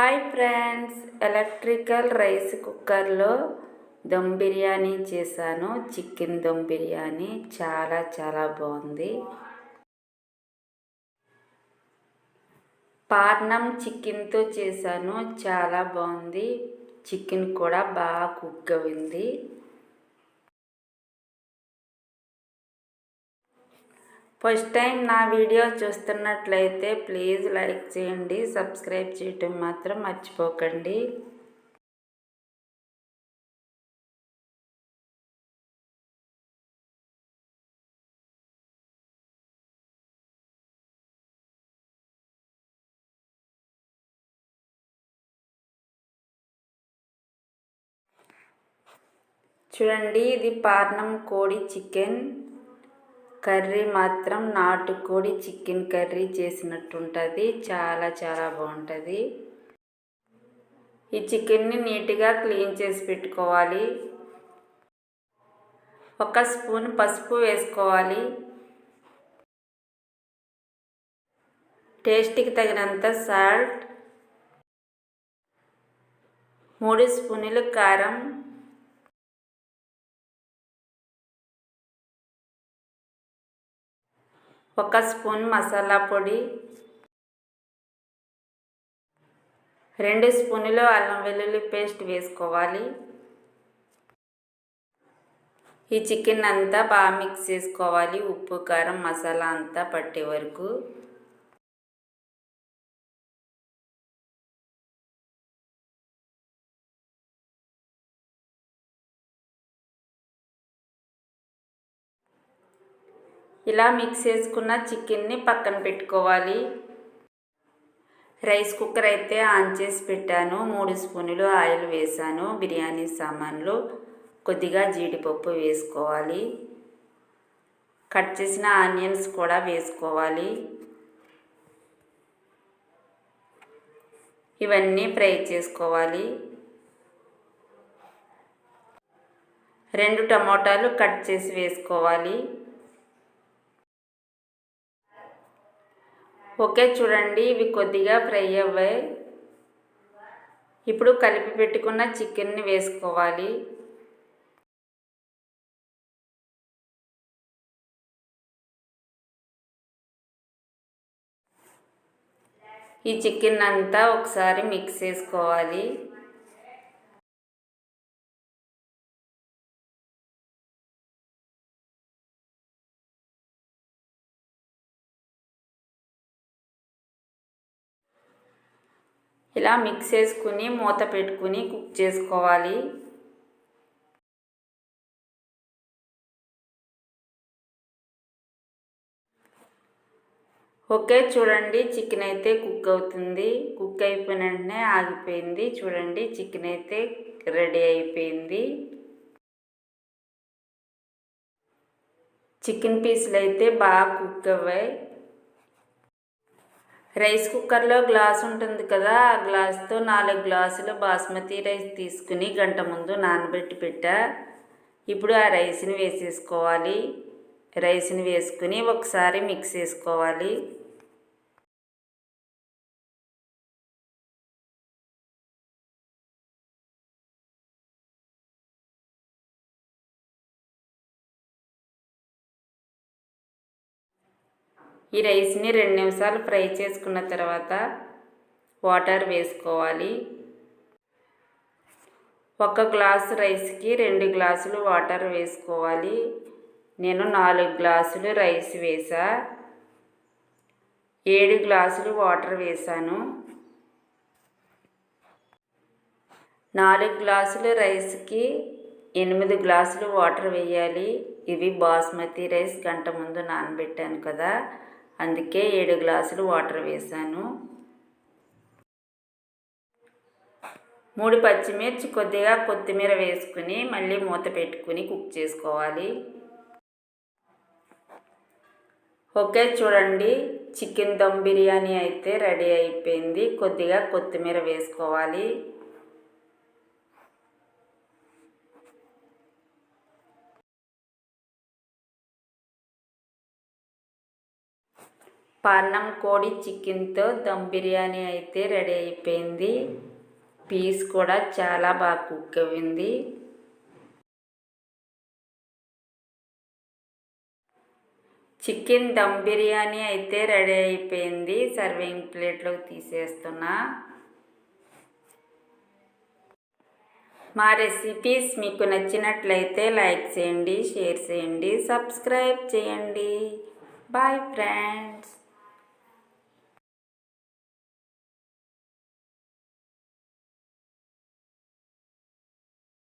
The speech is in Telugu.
హాయ్ ఫ్రెండ్స్ ఎలక్ట్రికల్ రైస్ కుక్కర్లో దమ్ బిర్యానీ చేశాను. చికెన్ దమ్ బిర్యానీ చాలా చాలా బాగుంది. పార్నం చికెన్తో చేశాను. చాలా బాగుంది. చికెన్ కూడా బాగా కుక్ అయింది ఫస్ట్ టైం నా వీడియో చూస్తున్నట్లయితే ప్లీజ్ లైక్ చేయండి సబ్స్క్రైబ్ చేయటం మాత్రం మర్చిపోకండి. చూడండి ఇది పార్నం కోడి చికెన్. కర్రీ మాత్రం నాటుకోడి చికెన్ కర్రీ చేసినట్టు ఉంటుంది చాలా చాలా బాగుంటుంది. ఈ చికెన్ని నీట్గా క్లీన్ చేసి పెట్టుకోవాలి. ఒక స్పూన్ పసుపు వేసుకోవాలి. టేస్ట్కి తగినంత సాల్ట్. మూడు స్పూన్లు కారం. ఒక స్పూన్ మసాలా పొడి రెండు స్పూన్లు అల్లం వెల్లుల్లి పేస్ట్ వేసుకోవాలి. ఈ చికెన్ అంతా బాగా మిక్స్ చేసుకోవాలి. ఉప్పు కారం మసాలా అంతా పట్టే వరకు. ఇలా మిక్స్ చేసుకున్న చికెన్ని పక్కన పెట్టుకోవాలి. రైస్ కుక్కర్ అయితే ఆన్ చేసి పెట్టాను. మూడు స్పూన్లు ఆయిల్ వేసాను. బిర్యానీ సామాన్లు కొద్దిగా జీడిపప్పు వేసుకోవాలి. కట్ చేసిన ఆనియన్స్ కూడా వేసుకోవాలి. ఇవన్నీ ఫ్రై చేసుకోవాలి. రెండు టమోటాలు కట్ చేసి వేసుకోవాలి. ఓకే చూడండి. ఇవి కొద్దిగా ఫ్రై అవ్వాయి. ఇప్పుడు కలిపి పెట్టుకున్న చికెన్ని వేసుకోవాలి. ఈ చికెన్ అంతా ఒకసారి మిక్స్ చేసుకోవాలి. ఇలా మిక్స్ చేసుకుని మూత పెట్టుకుని కుక్ చేసుకోవాలి. ఓకే చూడండి చికెన్ అయితే కుక్ అవుతుంది. కుక్ అయిపోయిన వెంటనే ఆగిపోయింది. చూడండి చికెన్ అయితే రెడీ అయిపోయింది. చికెన్ పీసులు అయితే బాగా కుక్ అవ్వాయి. రైస్ కుక్కర్లో గ్లాస్ ఉంటుంది కదా ఆ గ్లాస్తో నాలుగు గ్లాసులు బాస్మతి రైస్ తీసుకుని గంట ముందు నానబెట్టి పెట్టా. ఇప్పుడు ఆ రైస్ని వేసేసుకోవాలి. రైస్ని వేసుకుని ఒకసారి మిక్స్ చేసుకోవాలి. ఈ రైస్ని రెండు నిమిషాలు ఫ్రై చేసుకున్న తర్వాత వాటర్ వేసుకోవాలి. ఒక గ్లాసు రైస్కి రెండు గ్లాసులు వాటర్ వేసుకోవాలి. నేను నాలుగు గ్లాసులు రైస్ వేసా. ఏడు గ్లాసులు వాటర్ వేసాను. నాలుగు గ్లాసులు రైస్కి ఎనిమిది గ్లాసులు వాటర్ వేయాలి. ఇవి బాస్మతి రైస్ గంట ముందు నానబెట్టాను కదా. అందుకే ఏడు గ్లాసులు వాటర్ వేసాను మూడు పచ్చిమిర్చి కొద్దిగా కొత్తిమీర వేసుకుని మళ్ళీ మూత పెట్టుకుని కుక్ చేసుకోవాలి. ఓకే చూడండి. చికెన్ దమ్ బిర్యానీ అయితే రెడీ అయిపోయింది. కొద్దిగా కొత్తిమీర వేసుకోవాలి. పాన్నం కోడి చికెన్తో దమ్ బిర్యానీ అయితే రెడీ అయిపోయింది. పీస్ కూడా చాలా బాగా కుక్ అయింది చికెన్ దమ్ బిర్యానీ అయితే రెడీ అయిపోయింది. సర్వింగ్ ప్లేట్లోకి తీసేస్తున్నా. మా రెసిపీస్ మీకు నచ్చినట్లయితే లైక్ చేయండి షేర్ చేయండి సబ్స్క్రైబ్ చేయండి. Bye friends.